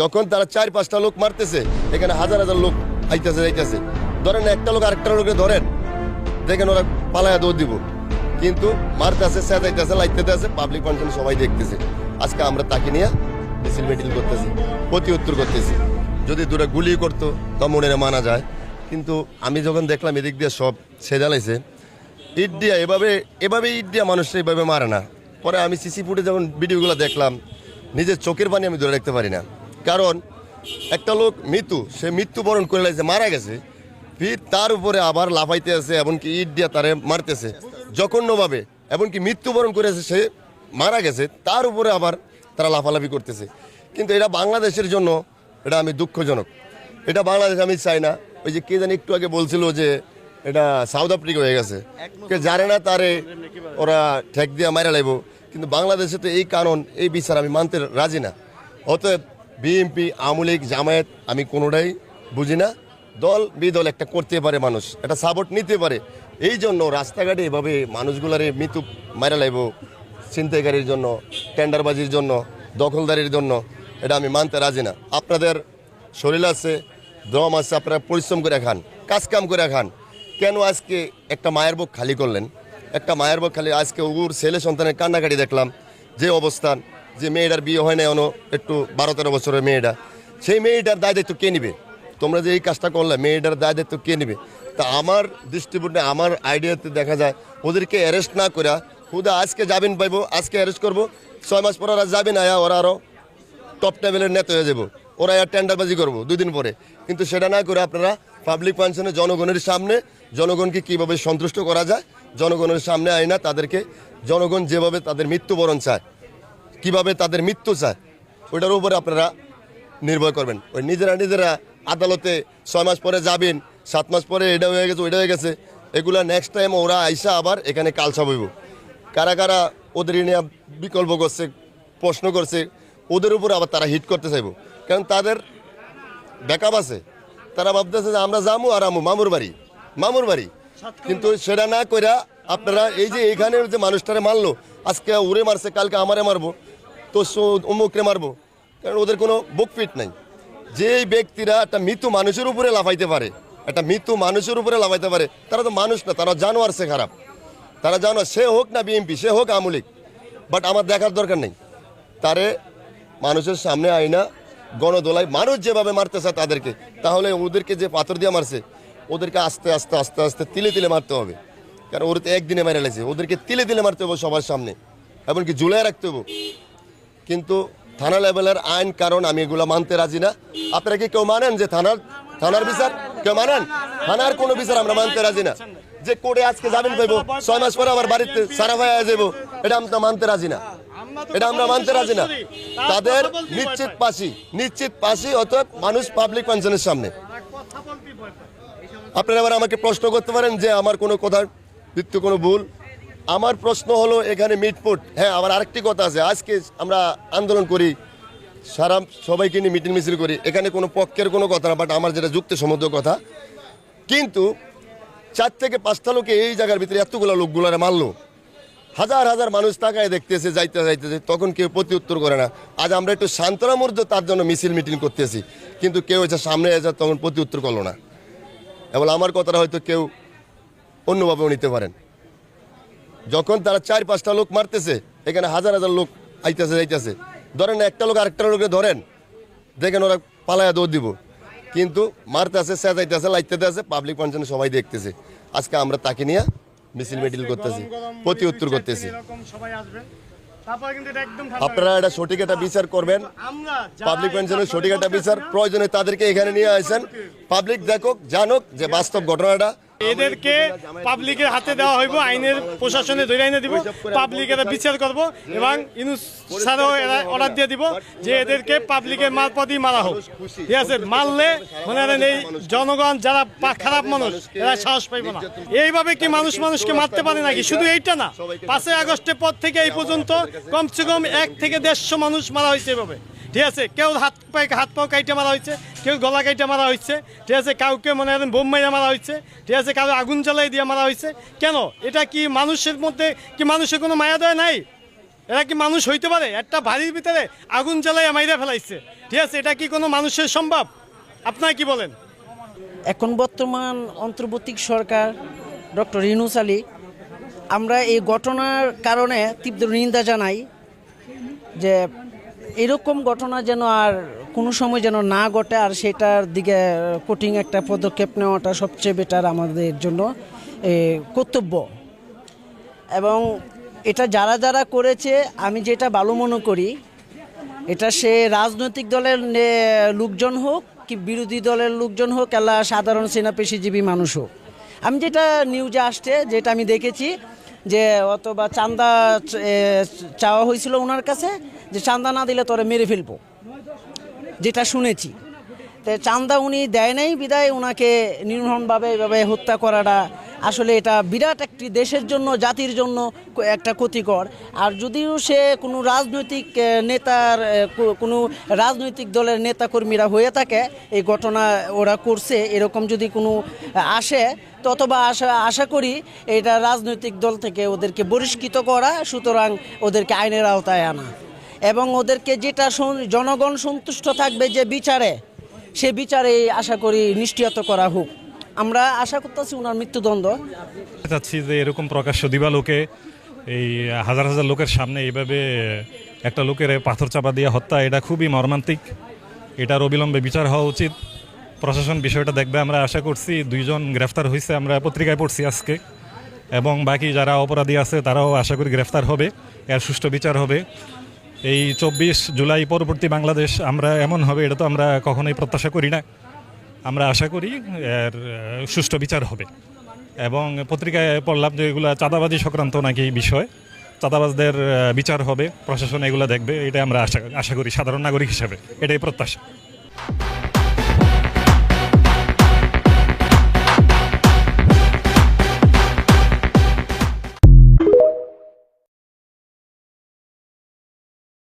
যখন তারা চার, পাঁচটা লোক মারতেছে, এখানে হাজার হাজার লোক আইতেছে, যাইতেছে। ধরেন একটা লোক আরেকটা লোকে ধরেন, দেখেন ওরা পালায়া দৌড় দিব। কিন্তু মারতেছে সেদাইতেছে লাইতেতে আছে পাবলিক ফাংশন সবাই দেখতেছে। আজকে আমরা তাকে নিয়ে মিছিল মিটিল করতেছি প্রতি উত্তর করতেছি। যদি দূরে গুলি করতো তা মনে মানা যায়। কিন্তু আমি যখন দেখলাম এদিক দিয়ে সব সেজালাইছে ইট দিয়া এভাবে এভাবে ইট দিয়া মানুষ এভাবে মারে না। পরে আমি সিসি ফুটে যখন ভিডিওগুলো দেখলাম, নিজের চোখের পানি আমি ধরে রাখতে পারি না। কারণ একটা লোক মৃত্যু, সে মৃত্যুবরণ করে লাগছে মারা গেছে ফির তার উপরে আবার লাফাইতে আছে, এমনকি ইট দিয়ে তারে মারতেছে। জঘন্যভাবে, এমনকি মৃত্যুবরণ করেছে, সে মারা গেছে, তার উপরে আবার তারা লাফালাফি করতেছে। কিন্তু এটা বাংলাদেশের জন্য, এটা আমি দুঃখজনক। এটা বাংলাদেশ আমি চাই না। ওই যে কে জানি একটু আগে বলছিল যে এটা সাউথ আফ্রিকা হয়ে গেছে। কে জানে না তারে ওরা ঠেক দিয়ে মারা লাইব। কিন্তু বাংলাদেশে তো এই কারণ এই বিচার আমি মানতে রাজি না। অতএব বিএনপি, আওয়ামী লীগ, জামায়াত, আমি কোনোটাই বুঝি না। দল, বিদল একটা করতে পারে মানুষ, একটা সাপোর্ট নিতে পারে। এই জন্য রাস্তাঘাটে এভাবে মানুষগুলারে মৃত্যু মারা লাইব, ছিনতাইকারীর জন্য, টেন্ডারবাজির জন্য, দখলদারির জন্য, এটা আমি মানতে রাজি না। আপনাদের শরীর আছে, দম আছে, আপনারা পরিশ্রম করে খান কাজ কাম করে খান। কেন আজকে একটা মায়ের বুক খালি করলেন? একটা মায়ের বুক খালি, আজকে উগুর ছেলে সন্তানের কান্নাকাটি দেখলাম, যে অবস্থান যে মেয়েটার বিয়ে হয় না এখনও, একটু বারো তেরো বছরের মেয়েটা। সেই মেয়েটার দায় দায়িত্ব কে নিবে? তোমরা যে এই কাজটা করলে, মেয়েটার দায় দায়িত্ব কে নিবে? তা আমার দৃষ্টিপটে আমার আইডিয়াতে দেখা যায়, ওদেরকে অ্যারেস্ট না করে হুদা, আজকে যাবেন পাইবো, আজকে অ্যারেস্ট করব, ছয় মাস পর ওরা যাবেন আয়া, ওরা আরও টপ টেবিলের নেতা হয়ে যাব। ওরা আর টেন্ডারবাজি করব, দুই দিন পরে। কিন্তু সেটা না করে আপনারা পাবলিক ফাংশনে জনগণের সামনে, জনগণকে কীভাবে সন্তুষ্ট করা যায়, জনগণের সামনে আয় না তাদেরকে, জনগণ যেভাবে তাদের মৃত্যুবরণ চায় কীভাবে তাদের মৃত্যু চায়, ওইটার উপরে আপনারা নির্ভর করবেন। ওই নিজেরা নিজেরা আদালতে ছয় মাস পরে যাবেন, সাত মাস পরে এটা হয়ে গেছে, ওইটা হয়ে গেছে, এগুলা নেক্সট টাইম ওরা আইসা আবার এখানে কালসা বইব কারা কারা ওদের নিয়ে বিকল্প করছে, প্রশ্ন করছে, ওদের উপর আবার তারা হিট করতে চাইব। কারণ তাদের ব্যাকআপ আছে। তারা ভাবতেছে যে আমরা যামু আর আমু, মামুর বাড়ি মামুর বাড়ি। কিন্তু সেটা না কইরা আপনারা এই যে এইখানে যে মানুষটারে মারলো, আজকে উড়ে মারছে, কালকে আমারে মারবো তো অমুকরে মারবো। কারণ ওদের কোনো বুক ফিট নাই। যে ব্যক্তিরা একটা মৃত্যু মানুষের উপরে লাফাইতে পারে, একটা মৃত্যু মানুষের উপরে লাফাইতে পারে, তারা তো মানুষ না, তারা জানোয়ার, সে খারাপ। তারা জানো সে হোক না বিএমপি সে হোক আমলিক বাট আমার দেখার দরকার নেই। তারে মানুষের সামনে আইনা, গণদোলায় মানুষ যেভাবে মারতে চায় তাদেরকে, তাহলে ওদেরকে যে পাথর দিয়ে মারছে, ওদেরকে আস্তে আস্তে আস্তে আস্তে তিলে তিলে মারতে হবে। কারণ ওর তো একদিনে মেরে লাগছে ওদেরকে তিলে তিলে মারতে হবে সবার সামনে। এমনকি ঝুলাই রাখতে হবে। কিন্তু থানা লেভেলের আইন, কারণ আমি এগুলো মানতে রাজি না। আপনারা কি কেউ মানেন যে থানার থানার বিচার? কেউ মানেন? থানার কোনো বিচার আমরা মানতে রাজি না। যে কোর্টে আজকে যাবেন পাইবো, ছয় মাস পরে আবার বাড়িতে সারা ভাই যাব এটা আমরা মানতে রাজি না। এটা আমরা মানতে রাজি না। তাদের নিশ্চিত পাশি নিশ্চিত পাশি অতএব মানুষ পাবলিক পেনশনের সামনে। আপনারা আবার আমাকে প্রশ্ন করতে পারেন যে আমার কোনো কথার ভিত্তি কোনো ভুল? আমার প্রশ্ন হলো এখানে মিটপুট। হ্যাঁ আমার আরেকটি কথা আছে। আজকে আমরা আন্দোলন করি, সারা সবাইকে নিয়ে মিটিং মিছিল করি। এখানে কোনো পক্ষের কোনো কথা না বাট আমার যেটা যুক্তিসম্মত কথা। কিন্তু চার থেকে পাঁচটা লোকে এই জায়গার ভিতরে এতগুলো লোকগুলারে মারলো। হাজার হাজার মানুষ তাকায় দেখতেছে, যাইতে যাইতেছে, তখন কেউ প্রতি উত্তর করে না। আজ আমরা একটু সান্ত্বনা মূর্ত তার জন্য মিছিল মিটিং করতেছি। কিন্তু কেউ এসে সামনে এসে তখন প্রতি উত্তর করল না। এবং আমার কথাটা হয়তো কেউ অন্যভাবেও নিতে পারেন। যখন তারা চার পাঁচটা লোক মারতেছে এখানে হাজার হাজার লোক আইতেছে যাইতেছে। ধরেন একটা লোক আরেকটা লোকে ধরেন দেখেন ওরা পালায়া দৌড় দিব। কিন্তু মারতে আছে সেজাইতেছে লাইতে আছে পাবলিক ফাংশনে সবাই দেখতেছে। আজকে আমরা তাকে নিয়ে মিছিল মিটিল করতেছি প্রতি উত্তর করতেছি। আপনারা এটা সঠিক একটা বিচার করবেন। পাবলিক পেনশনের সঠিক একটা বিচার প্রয়োজনে তাদেরকে এখানে নিয়ে আসেন। পাবলিক দেখুক জানুক যে বাস্তব ঘটনাটা। এদেরকে পাবলিকের হাতে দেওয়া হইব, আইনের প্রশাসনে ধরে আইনে দিব পাবলিক এরা বিচার করব এবং ইনুস স্যারও এরা অর্ডার দিয়ে দিব যে এদেরকে পাবলিকের মারপথই মারা হোক। ঠিক আছে? মারলে মনে করেন এই জনগণ যারা খারাপ মানুষ, এরা সাহস পাইব না। এইভাবে কি মানুষ মানুষকে মারতে পারে নাকি? শুধু এইটা না। পাঁচই আগস্টের পর থেকে এই পর্যন্ত কমসে কম এক থেকে দেড়শো মানুষ মারা হয়েছে এভাবে। ঠিক আছে, কেউ হাত পায়ে হাত পাও কাইটে মারা হয়েছে কেউ গলা কাইটে মারা হয়েছে ঠিক আছে, কাউকে মনে করেন বোম মেরে মারা হয়েছে ঠিক আছে, কারও আগুন জ্বালাই দিয়ে মারা হয়েছে কেন? এটা কি মানুষের মধ্যে, কি মানুষের কোনো মায়া দয়া নাই? এরা কি মানুষ হইতে পারে? একটা বাড়ির ভিতরে আগুন জ্বালাইয়া মাইরা ফেলাইছে। ঠিক আছে, এটা কি কোনো মানুষের সম্ভব? আপনারা কি বলেন? এখন বর্তমান অন্তর্বর্তী সরকার ডক্টর ইনুস আলী, আমরা এই ঘটনার কারণে তীব্র নিন্দা জানাই যে এরকম ঘটনা যেন আর কোনো সময় যেন না ঘটে, আর সেটার দিকে কঠিন একটা পদক্ষেপ নেওয়াটা সবচেয়ে বেটার আমাদের জন্য কর্তব্য। এবং এটা যারা যারা করেছে, আমি যেটা ভালো মনে করি, এটা সে রাজনৈতিক দলের লোকজন হোক কি বিরোধী দলের লোকজন হোক এলা সাধারণ সেনা পেশিজীবী মানুষ হোক। আমি যেটা নিউজে আসছে, যেটা আমি দেখেছি যে অথবা চান্দা চাওয়া হয়েছিল ওনার কাছে, যে চান্দা না দিলে তোরে মেরে ফেলব। যেটা শুনেছি। তো চান্দা উনি দেয় নাই, বিদায় ওনাকে নির্মমভাবে এভাবে হত্যা করাটা আসলে এটা বিরাট একটি দেশের জন্য, জাতির জন্য একটা ক্ষতিকর। আর যদিও সে কোনো রাজনৈতিক নেতার কোনো রাজনৈতিক দলের নেতাকর্মীরা হয়ে থাকে, এই ঘটনা ওরা করছে, এরকম যদি কোনো আসে অথবা আশা আশা করি এটা রাজনৈতিক দল থেকে ওদেরকে বহিষ্কৃত করা, সুতরাং ওদেরকে আইনের আওতায় আনা। এবং ওদেরকে যেটা জনগণ সন্তুষ্ট থাকবে যে বিচারে, সে বিচারে আশা করি নিশ্চয়ত করা হোক। আমরা আশা করতেছি ওনার মৃত্যুদণ্ড। চাচ্ছি যে এরকম প্রকাশ্য দিবালোকে এই হাজার হাজার লোকের সামনে এইভাবে একটা লোকের পাথর চাপা দিয়ে হত্যা, এটা খুবই মর্মান্তিক। এটার অবিলম্বে বিচার হওয়া উচিত। প্রশাসন বিষয়টা দেখবে। আমরা আশা করছি দুইজন গ্রেফতার হয়েছে আমরা পত্রিকায় পড়ছি আজকে। এবং বাকি যারা অপরাধী আছে, তারাও আশা করি গ্রেফতার হবে, এর সুষ্ঠু বিচার হবে। এই চব্বিশ জুলাই পরবর্তী বাংলাদেশ, আমরা এমন হবে, এটা তো আমরা কখনোই প্রত্যাশা করি না। আমরা আশা করি এর সুষ্ঠু বিচার হবে। এবং পত্রিকায় পড়লাম যে এগুলো চাঁদাবাজি সংক্রান্ত নাকি বিষয়, চাঁদাবাজদের বিচার হবে, প্রশাসন এগুলো দেখবে, এটা আমরা আশা আশা করি সাধারণ নাগরিক হিসাবে, এটাই প্রত্যাশা।